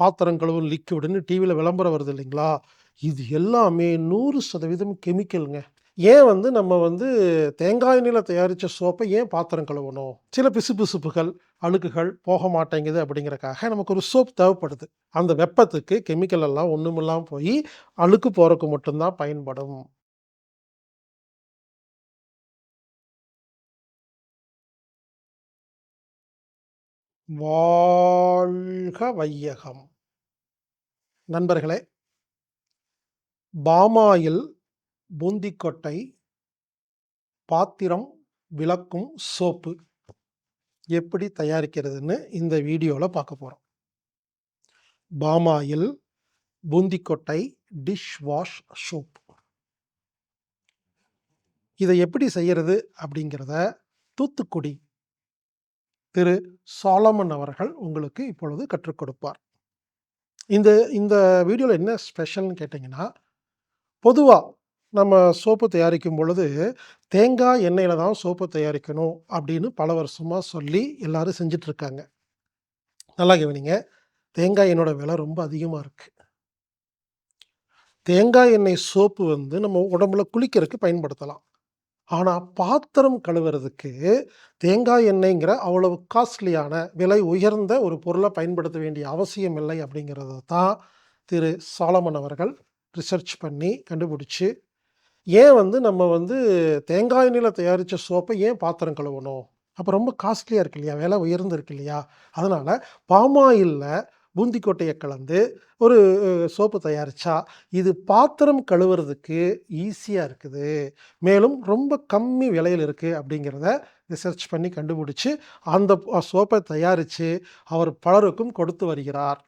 பாத்திரம் கழுவும் லிக்விடுன்னு டிவியில் விளம்பரம் வருது இல்லைங்களா? இது எல்லாமே நூறு சதவீதம் கெமிக்கலுங்க ஏன் வந்து நம்ம வந்து தேங்காய் எண்ணெயில் தயாரித்த சோப்பை ஏன் பாத்திரம் கழுவணும்? சில பிசுபிசுப்புகள் அழுக்குகள் போக மாட்டேங்குது அப்படிங்கிறக்காக நமக்கு ஒரு சோப் தேவைப்படுது. அந்த வெப்பத்துக்கு கெமிக்கல் எல்லாம் ஒன்றுமில்லாமல் போய் அழுக்கு போகிறதுக்கு மட்டும்தான் பயன்படும். வாழ்க வையகம் நண்பர்களே பாமாயில் பூந்திக்கொட்டை பாத்திரம் விளக்கும் சோப்பு எப்படி தயாரிக்கிறதுன்னு இந்த வீடியோவில் பார்க்க போகிறோம் பாமாயில் பூந்திக்கொட்டை டிஷ் வாஷ் சோப். இதை எப்படி செய்கிறது அப்படிங்கிறத தூத்துக்குடி திரு சாலமன் அவர்கள் உங்களுக்கு இப்பொழுது கற்றுக் கொடுப்பார். இந்த இந்த வீடியோவில் என்ன ஸ்பெஷல்னு கேட்டிங்கன்னா பொதுவாக நம்ம சோப்பு தயாரிக்கும் பொழுது தேங்காய் எண்ணெயில் தான் சோப்பு தயாரிக்கணும் அப்படின்னு பல வருஷமாக சொல்லி எல்லாரும் செஞ்சிட்ருக்காங்க. நல்லா கவனிங்க. தேங்காய் எண்ணெயோட விலை ரொம்ப அதிகமாக இருக்குது தேங்காய் எண்ணெய் சோப்பு வந்து நம்ம உடம்புல குளிக்கிறதுக்கு பயன்படுத்தலாம். ஆனால் பாத்திரம் கழுவுறதுக்கு தேங்காய் எண்ணெய்ங்கிற அவ்வளவு காஸ்ட்லியான விலை உயர்ந்த ஒரு பொருளை பயன்படுத்த வேண்டிய அவசியம் இல்லை அப்படிங்கிறத தான் திரு சாலமன் அவர்கள் ரிசர்ச் பண்ணி கண்டுபிடிச்சி ஏன் வந்து நம்ம வந்து தேங்காய் எண்ணெயில் தயாரித்த சோப்பை ஏன் பாத்திரம் கழுவணும்? அப்போ ரொம்ப காஸ்ட்லியாக இருக்கு இல்லையா? விலை உயர்ந்து இருக்கு இல்லையா? அதனால் பாமாயிலில் பூந்திக்கொட்டையை கலந்து ஒரு சோப்பு தயாரித்தா இது பாத்திரம் கழுவுறதுக்கு ஈஸியாக இருக்குது. மேலும் ரொம்ப கம்மி விலையில் இருக்குது அப்படிங்கிறத ரிசர்ச் பண்ணி கண்டுபிடிச்சி அந்த சோப்பை தயாரித்து அவர் பலருக்கும் கொடுத்து வருகிறார்.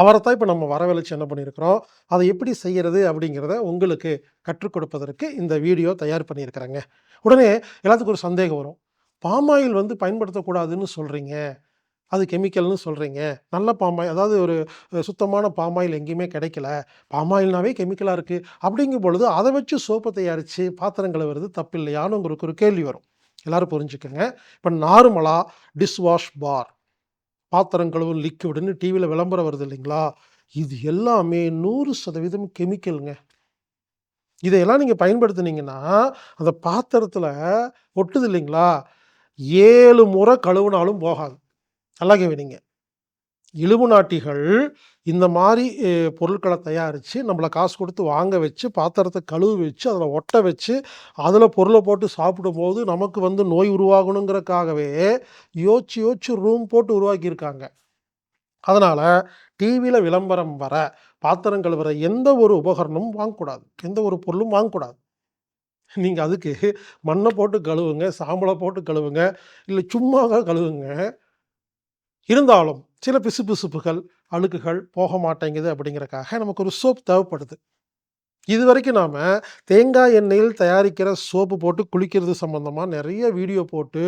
அவரை தான் இப்போ நம்ம வரவழைச்சு என்ன பண்ணியிருக்கிறோம்? அதை எப்படி செய்கிறது அப்படிங்கிறத உங்களுக்கு கற்றுக் கொடுப்பதற்கு இந்த வீடியோ தயார் பண்ணியிருக்கிறேங்க. உடனே எல்லாத்துக்கும் ஒரு சந்தேகம் வரும். பாமாயில் வந்து பயன்படுத்தக்கூடாதுன்னு சொல்கிறீங்க அது கெமிக்கல்னு சொல்கிறீங்க நல்ல பாமாயில் அதாவது ஒரு சுத்தமான பாமாயில் எங்கேயுமே கிடைக்கல. பாமாயில்னாவே கெமிக்கலாக இருக்குது அப்படிங்கும் பொழுது அதை வச்சு சோப்பை தயாரித்து பாத்திரம் வருது தப்பு இல்லையான்னு உங்களுக்கு ஒரு கேள்வி வரும். எல்லோரும் புரிஞ்சுக்கோங்க. இப்போ நார்மலாக டிஷ் வாஷ் பார் பாத்திரம் கழுவும் லிக்விடுன்னு டிவியில் விளம்பரம் வருது இல்லைங்களா? இது எல்லாமே நூறு சதவீதம் கெமிக்கலுங்க. இதையெல்லாம் நீங்கள் பயன்படுத்துனீங்கன்னா அந்த பாத்திரத்தில் ஒட்டுது இல்லைங்களா? ஏழு முறை கழுவுனாலும் போகாது. நல்லா கேவினிங்க இழுவு நாட்டிகள் இந்த மாதிரி பொருட்களை தயாரித்து நம்மளை காசு கொடுத்து வாங்க வச்சு பாத்திரத்தை கழுவு வச்சு அதில் ஒட்ட வச்சு அதில் பொருளை போட்டு சாப்பிடும்போது நமக்கு வந்து நோய் உருவாகணுங்கிறக்காகவே யோசிச்சு யோசிச்சு ரூம் போட்டு உருவாக்கியிருக்காங்க. அதனால் டிவியில் விளம்பரம் வர பாத்திரம் கழுவுற எந்த ஒரு உபகரணமும் வாங்கக்கூடாது. எந்த ஒரு பொருளும் வாங்கக்கூடாது. நீங்கள் அதுக்கு மண்ணை போட்டு கழுவுங்க சாம்பலை போட்டு கழுவுங்க இல்லை சும்மா கழுவுங்க இருந்தாலும் சில பிசுபிசுப்புகள் அழுக்குகள் போக மாட்டேங்குது அப்படிங்கிறக்காக நமக்கு ஒரு சோப் தேவைப்படுது. இது வரைக்கும் நாம் தேங்காய் எண்ணெயில் தயாரிக்கிற சோப்பு போட்டு குளிக்கிறது சம்மந்தமாக நிறைய வீடியோ போட்டு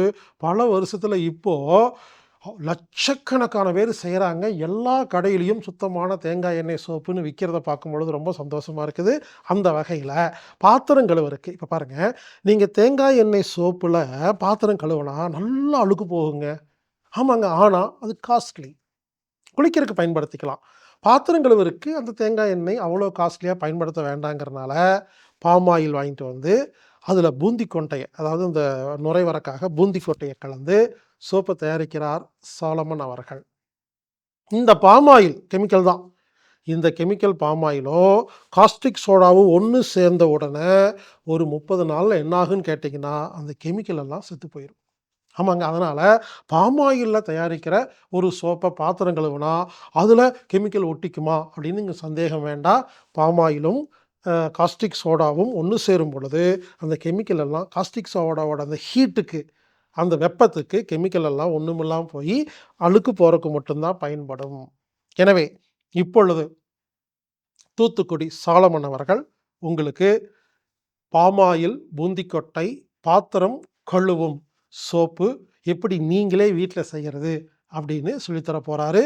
பல வருஷத்தில் இப்போது லட்சக்கணக்கான பேர் செய்கிறாங்க எல்லா கடையிலையும் சுத்தமான தேங்காய் எண்ணெய் சோப்புன்னு விற்கிறத பார்க்கும்பொழுது ரொம்ப சந்தோஷமாக இருக்குது. அந்த வகையில் பாத்திரம் கழுவுறக்கு இப்போ பாருங்கள் நீங்கள் தேங்காய் எண்ணெய் சோப்பில் பாத்திரம் கழுவுனா நல்லா அழுக்கு போகுங்க. ஆமாங்க. ஆனால் அது காஸ்ட்லி குளிக்கிறதுக்கு பயன்படுத்திக்கலாம். பாத்திரம் கழுவுறதுக்கு அந்த தேங்காய் எண்ணெய் அவ்வளோ காஸ்ட்லியாக பயன்படுத்த வேண்டாங்கிறனால பாம் ஆயில் வாங்கிட்டு வந்து அதில் பூந்தி கொண்டையை அதாவது இந்த நுரைவரக்காக பூந்தி கொட்டையை கலந்து சோப்பை தயாரிக்கிறார் சாலமன் அவர்கள். இந்த பாம் ஆயில் கெமிக்கல் தான். இந்த கெமிக்கல் பாம் ஆயிலோ காஸ்டிக் சோடாவும் ஒன்று சேர்ந்த உடனே ஒரு முப்பது நாளில் என்னாகுன்னு கேட்டிங்கன்னா அந்த கெமிக்கல் எல்லாம் செத்து போயிடும் ஆமாங்க. அதனால் பாமாயிலில் தயாரிக்கிற ஒரு சோப்பை பாத்திரம் கழுவுனா அதில் கெமிக்கல் ஒட்டிக்குமா அப்படின்னு இங்கே சந்தேகம் வேண்டாம் பாமாயிலும் காஸ்டிக் சோடாவும் ஒன்று சேரும் பொழுது அந்த கெமிக்கல் எல்லாம் காஸ்டிக் சோடாவோட அந்த ஹீட்டுக்கு அந்த வெப்பத்துக்கு கெமிக்கல் எல்லாம் ஒன்றுமில்லாமல் போய் அழுக்கு போகிறதுக்கு மட்டும்தான் பயன்படும். எனவே இப்பொழுது தூத்துக்குடி சாலமன் அவர்கள் உங்களுக்கு பாமாயில் பூந்திக்கொட்டை பாத்திரம் கழுவும் சோப்பு எப்படி நீங்களே வீட்டில் செய்கிறது அப்படின்னு சொல்லித்தர போகிறாரு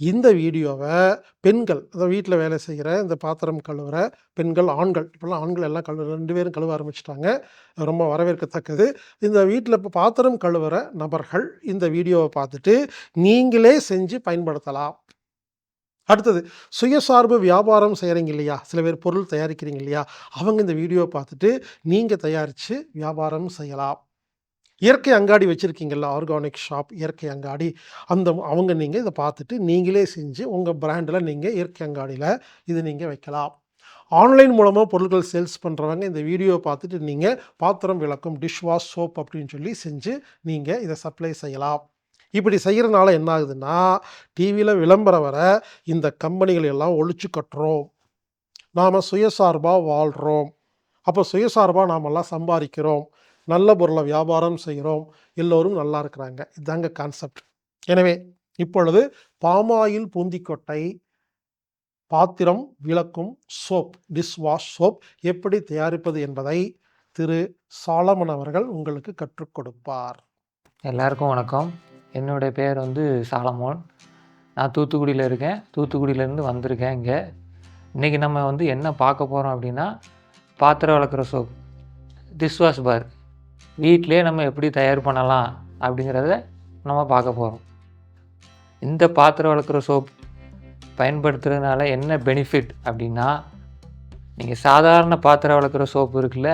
இந்த வீடியோவை பெண்கள் அதாவது வீட்டில் வேலை செய்கிற இந்த பாத்திரம் கழுவுற பெண்கள் ஆண்கள் இப்போல்லாம் ஆண்கள் எல்லாம் கழு ரெண்டு பேரும் கழுவ ஆரம்பிச்சிட்டாங்க. ரொம்ப வரவேற்கத்தக்கது. இந்த வீட்டில் இப்போ பாத்திரம் கழுவுற நபர்கள் இந்த வீடியோவை பார்த்துட்டு நீங்களே செஞ்சு பயன்படுத்தலாம். அடுத்தது சுயசார்பு வியாபாரம் செய்கிறீங்க இல்லையா? சில பேர் பொருள் தயாரிக்கிறீங்க இல்லையா? அவங்க இந்த வீடியோவை பார்த்துட்டு நீங்கள் தயாரித்து வியாபாரம் செய்யலாம். இயற்கை அங்காடி வச்சுருக்கீங்கல்ல ஆர்கானிக் ஷாப் இயற்கை அங்காடி. அந்த அவங்க நீங்கள் இதை பார்த்துட்டு நீங்களே செஞ்சு உங்கள் பிராண்டில் நீங்கள் இயற்கை அங்காடியில் இது நீங்கள் வைக்கலாம். ஆன்லைன் மூலமாக பொருட்கள் சேல்ஸ் பண்ணுறவங்க இந்த வீடியோவை பார்த்துட்டு நீங்கள் பாத்திரம் விளக்கும் டிஷ் வாஷ் சோப் அப்படின்னு சொல்லி செஞ்சு நீங்கள் இதை சப்ளை செய்யலாம். இப்படி செய்கிறனால என்ன ஆகுதுன்னா டிவியில் விளம்பரம் வர இந்த கம்பெனிகள் எல்லாம் ஒழிச்சு கட்டுறோம். நாம் சுயசார்பாக வாழ்கிறோம் அப்போ சுயசார்பாக நாமெல்லாம் சம்பாதிக்கிறோம். நல்ல பொருளை வியாபாரம் செய்கிறோம் எல்லோரும் நல்லா இருக்கிறாங்க. இதுதாங்க கான்செப்ட் எனவே இப்பொழுது பாமாயில் பூந்திக்கொட்டை பாத்திரம் விளக்கும் சோப் டிஷ் வாஷ் சோப் எப்படி தயாரிப்பது என்பதை திரு சாலமன் அவர்கள் உங்களுக்கு கற்றுக் கொடுப்பார். எல்லாருக்கும் வணக்கம். என்னுடைய பேர் வந்து சாலமோன். நான் தூத்துக்குடியில் இருக்கேன். தூத்துக்குடியிலேருந்து வந்திருக்கேன் இங்கே. இன்றைக்கி நம்ம வந்து என்ன பார்க்க போகிறோம் அப்படின்னா பாத்திரம் வளர்க்குற சோப் டிஷ்வாஷ் பார் வீட்டிலே நம்ம எப்படி தயார் பண்ணலாம் அப்படிங்கிறத நம்ம பார்க்க போகிறோம் இந்த பாத்திரம் வளர்க்குற சோப் பயன்படுத்துறதுனால என்ன பெனிஃபிட் அப்படின்னா நீங்கள் சாதாரண பாத்திரம் வளர்க்குற சோப்பு இருக்குல்ல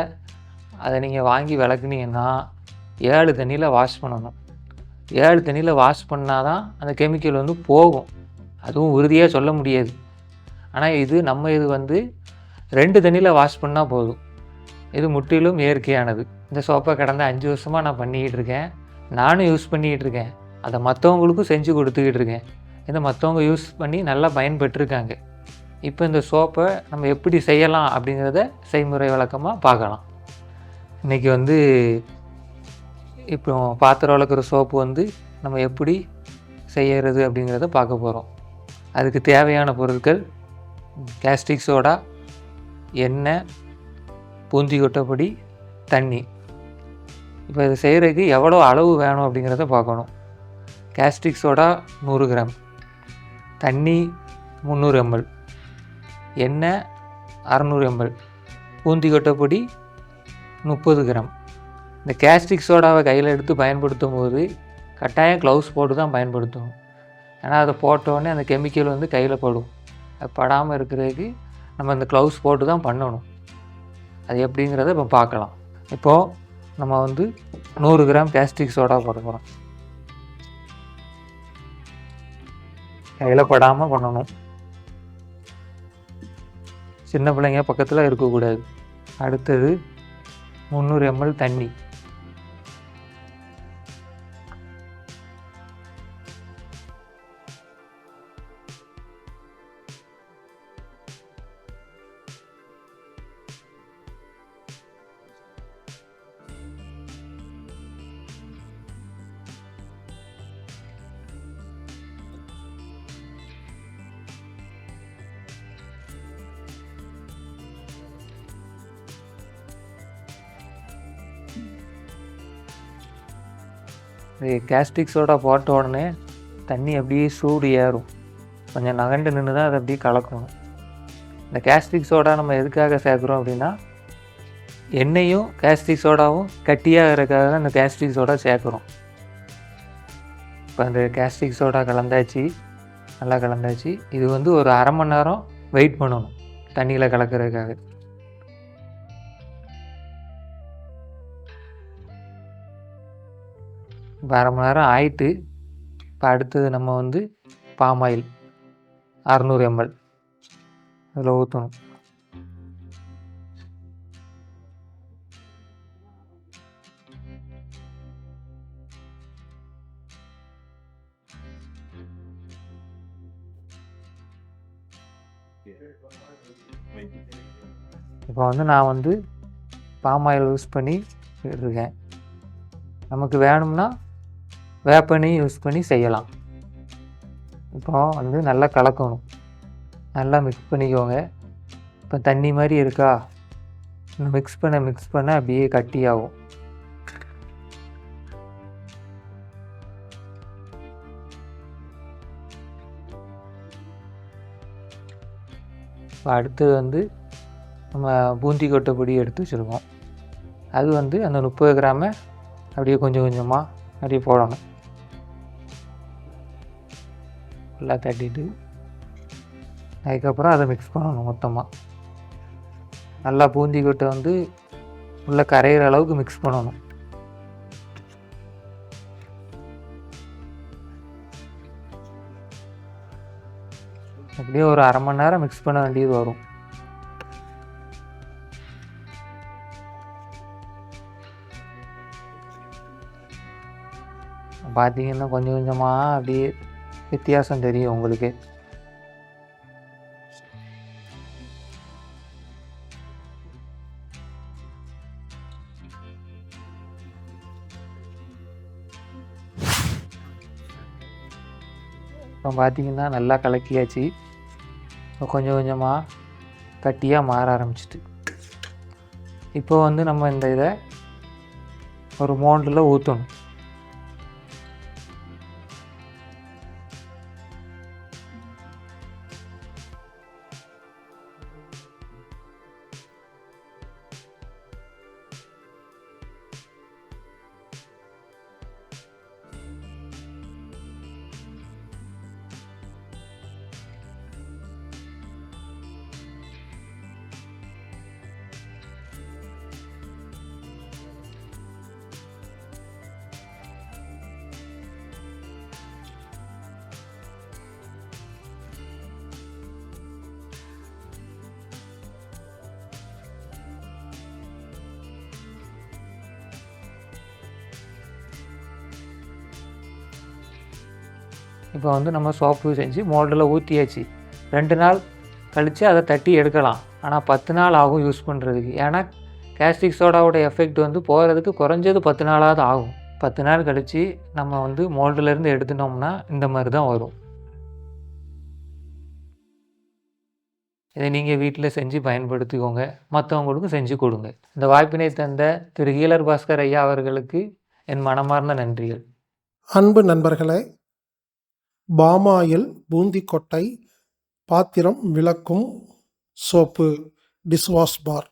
அதை நீங்கள் வாங்கி விளக்குனீங்கன்னா ஏழு தண்ணியில் வாஷ் பண்ணணும். ஏழு தண்ணியில் வாஷ் பண்ணால் தான் அந்த கெமிக்கல் வந்து போகும். அதுவும் உறுதியாக சொல்ல முடியாது. ஆனால் இது நம்ம இது வந்து ரெண்டு தண்ணியில் வாஷ் பண்ணால் போதும். இது முற்றிலும் இயற்கையானது. இந்த சோப்பை கடந்த அஞ்சு வருஷமாக நான் பண்ணிக்கிட்டு இருக்கேன். நானும் யூஸ் பண்ணிக்கிட்டு இருக்கேன். அதை மற்றவங்களுக்கும் செஞ்சு கொடுத்துக்கிட்டு இருக்கேன். இதை மற்றவங்க யூஸ் பண்ணி நல்லா பயன்பெற்றிருக்காங்க. இப்போ இந்த சோப்பை நம்ம எப்படி செய்யலாம் அப்படிங்கிறத செய்முறை விளக்கமாக பார்க்கலாம். இன்றைக்கி வந்து இப்போ பாத்திரம் வளர்க்குற சோப்பு வந்து நம்ம எப்படி செய்யறது அப்படிங்கிறத பார்க்க போகிறோம் அதுக்கு தேவையான பொருட்கள் கேஸ்டிக் சோடா எண்ணெய் பூந்தி கொட்டப்பொடி தண்ணி. இப்போ இது செய்கிறதுக்கு எவ்வளோ அளவு வேணும் அப்படிங்கிறத பார்க்கணும். கேஸ்டிக் சோடா நூறு கிராம். தண்ணி முந்நூறு எம்எல் எண்ணெய் அறநூறு எம்எல் பூந்தி கொட்டப்பொடி முப்பது கிராம். இந்த கேஸ்டிக் சோடாவை கையில் எடுத்து பயன்படுத்தும் போது கட்டாயம் க்ளவுஸ் போட்டு தான் பயன்படுத்தணும். ஏன்னா அதை போட்டோடனே அந்த கெமிக்கல் வந்து கையில் படும். அது படாமல் இருக்கிறதுக்கு நம்ம இந்த க்ளவுஸ் போட்டு தான் பண்ணணும். அது எப்படிங்கிறத இப்போ பார்க்கலாம். இப்போது நம்ம வந்து நூறு கிராம் கேஸ்ட்ரிக் சோடா போட போகிறோம் கையில் படாமல் பண்ணணும். சின்ன பிள்ளைங்க பக்கத்தில் இருக்கக்கூடாது. அடுத்தது முந்நூறு எம்எல் தண்ணி. கேஸ்டிக் சோடா போட்ட உடனே தண்ணி அப்படியே சூடு ஏறும். கொஞ்சம் நகண்டு நின்று தான் அதை அப்படியே கலக்கணும். இந்த கேஸ்டிக் சோடா நம்ம எதுக்காக சேர்க்குறோம் அப்படின்னா எண்ணெயும் கேஸ்டிக் சோடாவும் கட்டியாகிறதுக்காக தான் இந்த கேஸ்டிக் சோடா சேர்க்குறோம். இப்போ அந்த கேஸ்டிக் சோடா கலந்தாச்சு நல்லா கலந்தாச்சு. இது வந்து ஒரு அரை மணி நேரம் வெயிட் பண்ணணும் தண்ணியில் கலக்கிறதுக்காக. இப்போ அரை மணி நேரம் ஆயிட்டு இப்போ அடுத்தது நம்ம வந்து பாம் ஆயில் அறநூறு எம்எல். அதில் ஊற்றணும் இப்போ வந்து நான் வந்து பாம் ஆயில் யூஸ் பண்ணி இருக்கேன் நமக்கு வேணும்னா வேப்பனையும் யூஸ் பண்ணி செய்யலாம். இப்போ வந்து நல்லா கலக்கணும். நல்லா மிக்ஸ் பண்ணிக்கோங்க. இப்போ தண்ணி மாதிரி இருக்கா? மிக்ஸ் பண்ண மிக்ஸ் பண்ண அப்படியே கட்டியாகும். இப்போ அடுத்து வந்து நம்ம பூந்தி கொட்டை பொடி எடுத்து வச்சுருக்கோம். அது வந்து அந்த முப்பது கிராமை அப்படியே கொஞ்சம் கொஞ்சமாக அப்படியே போடணும். ஃபுல்லாக தட்டிட்டு அதுக்கப்புறம் அதை மிக்ஸ் பண்ணணும் மொத்தமாக நல்லா பூந்தி கொட்டை வந்து உள்ளே கரையிற அளவுக்கு மிக்ஸ் பண்ணணும். அப்படியே ஒரு அரை மணி நேரம் மிக்ஸ் பண்ண வேண்டியது வரும். பார்த்தீங்கன்னா கொஞ்சம் கொஞ்சமாக அப்படியே வித்தியாசம் தெரியும் உங்களுக்கு. இப்போ பார்த்தீங்கன்னா நல்லா கலக்கியாச்சு. இப்போ கொஞ்சம் கொஞ்சமாக கட்டியாக மாற ஆரம்பிச்சிட்டு. இப்போ வந்து நம்ம இந்த இதை ஒரு மோண்டில் ஊற்றணும் இப்போ வந்து நம்ம சோப்பு செஞ்சு மோல்டில் ஊற்றியாச்சு ரெண்டு நாள் கழித்து அதை தட்டி எடுக்கலாம். ஆனால் பத்து நாள் ஆகும் யூஸ் பண்ணுறதுக்கு ஏன்னா கேஸ்டிக் சோடாவோட எஃபெக்ட் வந்து போகிறதுக்கு குறைஞ்சது பத்து நாளாவது ஆகும். பத்து நாள் கழித்து நம்ம வந்து மோல்டுலேருந்து எடுத்துட்டோம்னா இந்த மாதிரி தான் வரும். இதை நீங்கள் வீட்டில் செஞ்சு பயன்படுத்திக்கோங்க. மற்றவங்களுக்கும் செஞ்சு கொடுங்க. இந்த வாய்ப்பினை தந்த திரு ஹீலர் பாஸ்கர் ஐயா அவர்களுக்கு என் மனமார்ந்த நன்றிகள். அன்பு நண்பர்களே பாமாயில் பூந்திக்கொட்டை பாத்திரம் விளக்கும் சோப்பு டிஷ்வாஷ் பார்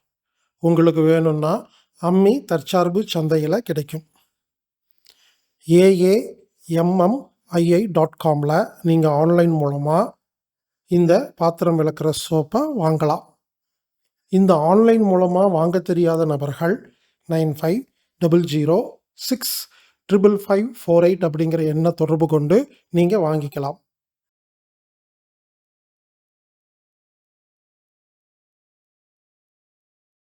உங்களுக்கு வேணும்னா அம்மி தற்சார்பு சந்தையில் கிடைக்கும். ஏஏஎம்எம்ஐஐ டாட் காமில் நீங்கள் ஆன்லைன் மூலமாக இந்த பாத்திரம் விளக்குற சோப்பை வாங்கலாம். இந்த ஆன்லைன் மூலமாக வாங்க தெரியாத நபர்கள் nine five double zero six triple five four eight அப்படிங்கிற எண்ணை தொடர்பு கொண்டு நீங்கள் வாங்கிக்கலாம்.